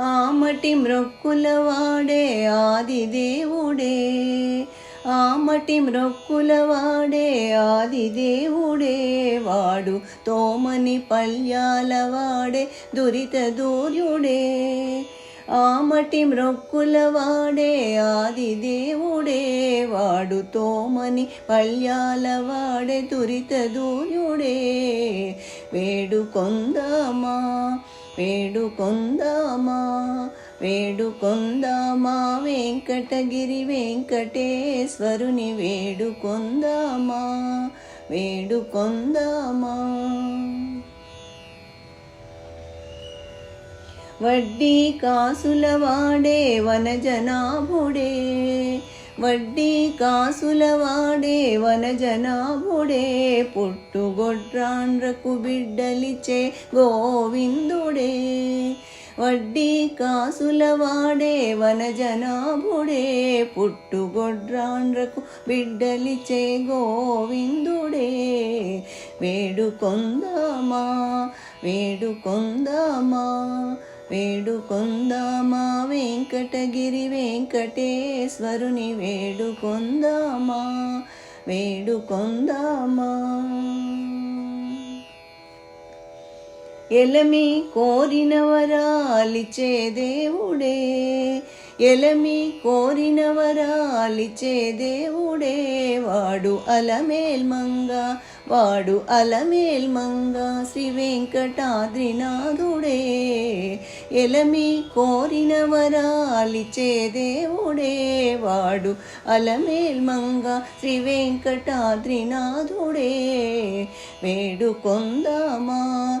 ఆమటి మ్రొక్కుల వాడే ఆది దేవుడే ఆమటి మ్రొక్కుల వాడే ఆది దేవుడే వాడు తోమని పల్యాల వాడే దురిత దూర్యుడే. ఆమటి మ్రొక్కుల వాడే ఆది దేవుడే వాడు తోమని పల్యాల వాడే దురిత దూర్యుడే. వేడుకొందామా వేడుకొందా వేడుకొందామా వెంకటగిరి వెంకటేశ్వరుని వేడుకొందామా? వేడుకొందామా? వడ్డీ కాసుల వాడే వనజనాభుడే వడ్డీ కాసుల వాడే వనజనాభుడే పుట్టుగొడ్రాండ్రకు బిడ్డలిచే గోవిందుడే. వడ్డీ కాసుల వాడే వనజనాభుడే పుట్టుగొడ్రాండ్రకు బిడ్డలిచే గోవిందుడే. వేడుకొందామా వేడుకొందామా వేడుకొందామా వెంకటగిరి వెంకటేశ్వరుని వేడుకొందామా వేడుకొందామా. ఎలమి కోరిన వరాలిచే దేవుడే. ఎలమి కోరిన వరాలిచే దేవుడే. వాడు అలమేల్మంగ వాడు అలమేల్మంగ శ్రీ వెంకటాద్రినాథుడే. ఎలమి కోరిన వరాలిచే దేవుడే వాడు అలమేల్మంగ శ్రీ వెంకటాద్రినాథుడే. వేడుకొందామా?